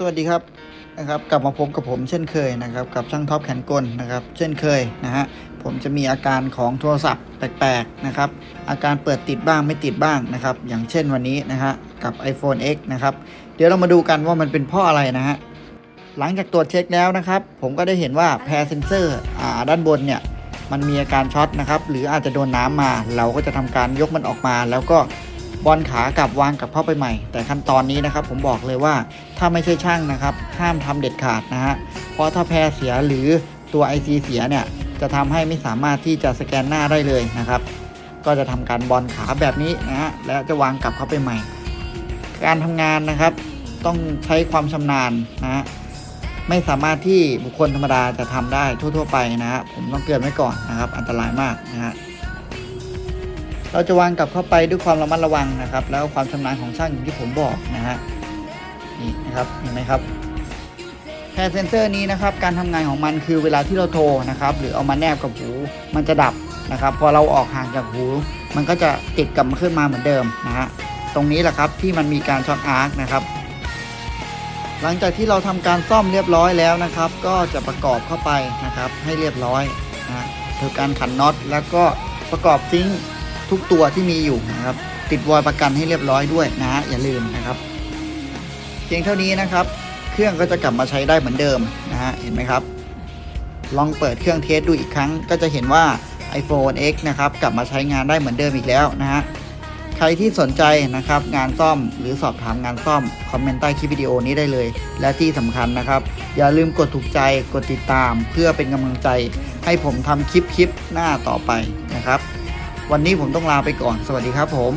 สวัสดีครับนะครับกลับมาพบกับผมเช่นเคยนะครับกับช่างท็อปแขนกลนะครับเช่นเคยนะฮะผมจะมีอาการของโทรศัพท์แปลกๆนะครับอาการเปิดติดบ้างไม่ติดบ้างนะครับอย่างเช่นวันนี้นะฮะกับ iPhone X นะครับเดี๋ยวเรามาดูกันว่ามันเป็นเพราะอะไรนะฮะหลังจากตรวจเช็คแล้วนะครับผมก็ได้เห็นว่าแพรเซนเซอร์อ่าด้านบนเนี่ยมันมีอาการช็อตนะครับหรืออาจจะโดนน้ำมา เราก็จะทำการยกมันออกมาแล้วก็ บอลขากลับวางกลับเข้าไปใหม่ แต่ขั้นตอนนี้นะครับ ผมบอกเลยว่าถ้าไม่ใช่ช่างนะครับ ห้ามทำเด็ดขาดนะฮะเพราะถ้าแพรเสียหรือตัว IC เสียเนี่ยจะทำให้ไม่สามารถที่จะสแกนหน้าได้เลยนะครับ ก็จะทำการบอลขาแบบนี้นะฮะแล้วจะวางกลับเข้าไปใหม่ การทำงานนะครับ ต้องใช้ความชำนาญนะฮะไม่สามารถที่บุคคลธรรมดาจะทำได้ทั่ว ๆ ไปนะฮะผมต้องเตือนไว้ก่อนนะครับ อันตรายมากนะฮะ เราจะวางกลับเข้าไปด้วยความระมัดระวังนะครับ แล้วความชำนาญของช่างอย่างที่ผมบอกนะฮะนี่นะครับเห็นไหมครับแพรเซนเซอร์นี้นะครับการทำงานของมันคือเวลาที่เราโทรนะครับ หรือเอามาแนบกับหูมันจะดับนะครับ พอเราออกห่างจากหู มันก็จะติดกลับมาขึ้นมาเหมือนเดิมนะฮะตรงนี้แหละครับที่มันมีการช็อตอาร์คนะครับหลังจากที่เราทำการซ่อมเรียบร้อยแล้วนะครับ ก็จะประกอบเข้าไปนะครับให้เรียบร้อยนะฮะคือการขันน็อตแล้วก็ประกอบซิงค์ ทุกตัวที่มีอยู่นะครับ ติดวอลประกันให้เรียบร้อยด้วยนะฮะอย่าลืมนะครับ เพียงเท่านี้นะครับ เครื่องก็จะกลับมาใช้ได้เหมือนเดิมนะฮะเห็นไหมครับ ลองเปิดเครื่องเทสดูอีกครั้ง ก็จะเห็นว่า iPhone X นะครับกลับมาใช้งานได้เหมือนเดิมอีกแล้วนะฮะใครที่สนใจนะครับงานซ่อมหรือสอบถามงานซ่อม คอมเมนต์ใต้คลิปวิดีโอนี้ได้เลย และที่สำคัญนะครับ อย่าลืมกดถูกใจกดติดตาม เพื่อเป็นกำลังใจให้ผมทำคลิปคลิปหน้าต่อไปนะครับ วันนี้ผมต้องลาไปก่อน สวัสดีครับผม